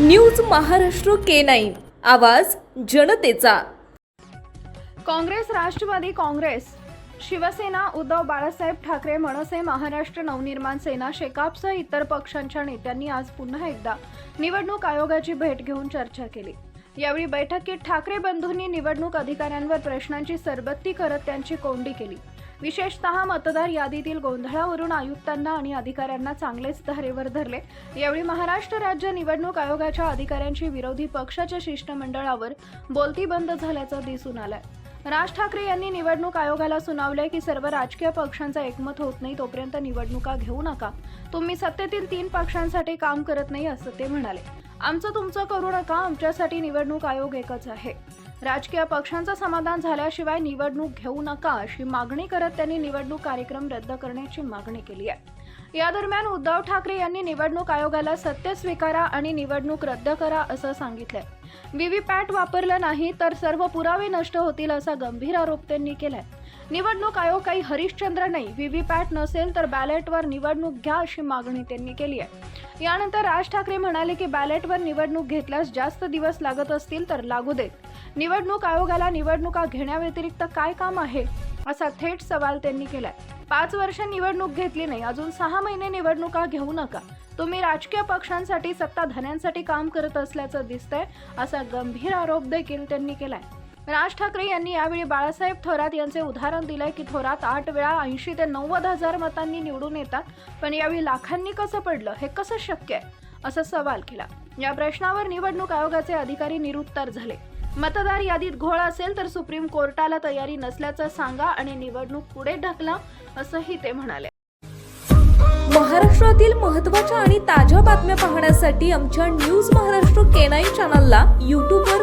News Maharashtra K nine. आवाज जनतेचा. काँग्रेस राष्ट्रवादी काँग्रेस. शिवसेना उद्धव बाळासाहेब ठाकरे मनसे महाराष्ट्र नवनिर्माण सेना शेकापसह इतर पक्षांच्या नेत्यांनी आज पुन्हा एकदा निवडणूक आयोगाची भेट घेऊन चर्चा केली. यावेळी बैठकीत ठाकरे बंधूंनी निवडणूक अधिकाऱ्यांवर प्रश्नांची सरबत्ती करत त्यांची कोंडी केली. विशेषतः मतदार यादीतील गोंधळावरून आयुक्तांना आणि अधिकाऱ्यांना चांगलेच धारेवर धरले. यावेळी महाराष्ट्र राज्य निवडणूक आयोगाच्या अधिकाऱ्यांची विरोधी पक्षाच्या शिष्टमंडळावर बोलती बंद झाल्याचं दिसून आलंय. राज ठाकरे यांनी निवडणूक आयोगाला सुनावले की सर्व राजकीय पक्षांचं एकमत होत नाही तोपर्यंत निवडणुका घेऊ नका. तुम्ही सत्तेतील तीन पक्षांसाठी काम करत नाही असं ते म्हणाले. आमचं तुमचं करू नका आमच्यासाठी निवडणूक आयोग एकच आहे. राजकीय पक्षांचं समाधान झाल्याशिवाय निवडणूक घेऊ नका अशी मागणी करत त्यांनी निवडणूक कार्यक्रम रद्द करण्याची मागणी केली आहे. या दरम्यान उद्धव ठाकरे यांनी निवडणूक आयोगाला सत्य स्वीकारा आणि निवडणूक रद्द करा असं सांगितलंय. व्हीव्हीपॅट वापरलं नाही तर सर्व पुरावे नष्ट होतील असा गंभीर आरोप त्यांनी केलाय. निवडणूक आयोग काही हरिश्चंद्र नाही व्हीव्हीपॅट नसेल तर बॅलेटवर निवडणूक घ्या अशी मागणी त्यांनी केली आहे. यानंतर राज ठाकरे म्हणाले की बॅलेटवर निवडणूक घेतल्यास जास्त दिवस लागत असतील तर लागू देत. निवडणूक आयोगाला निवडणुका घेण्याव्यतिरिक्त काय काम आहे? असा थेट सवाल त्यांनी केलाय. पाच वर्ष निवडणूक घेतली नाही अजून सहा महिने निवडणुका घेऊ नका. तुम्ही राजकीय पक्षांसाठी सत्ताधाऱ्यांसाठी काम करत असल्याचं दिसतंय असा गंभीर आरोप देखील त्यांनी केलाय. राज ठाकरे यांनी यावेळी बाळासाहेब थोरात यांचे उदाहरण दिलंय की थोरात आठ वेळा ऐंशी ते नव्वद हजार मतांनी निवडून येतात पण यावेळी लाखांनी कसं पडलं हे कसं शक्य आहे? असा सवाल केला. या प्रश्नावर निवडणूक आयोगाचे अधिकारी निरुत्तर झाले. मतदार यादीत घोळ असेल तर सुप्रीम कोर्टाला तयारी नसल्याचं सांगा आणि निवडणूक पुढे ढकला असंही ते म्हणाले. महाराष्ट्रातील महत्त्वाच्या आणि ताज्या बातम्या पाहण्यासाठी आमच्या न्यूज महाराष्ट्र केनाई चॅनलला यूट्यूबवर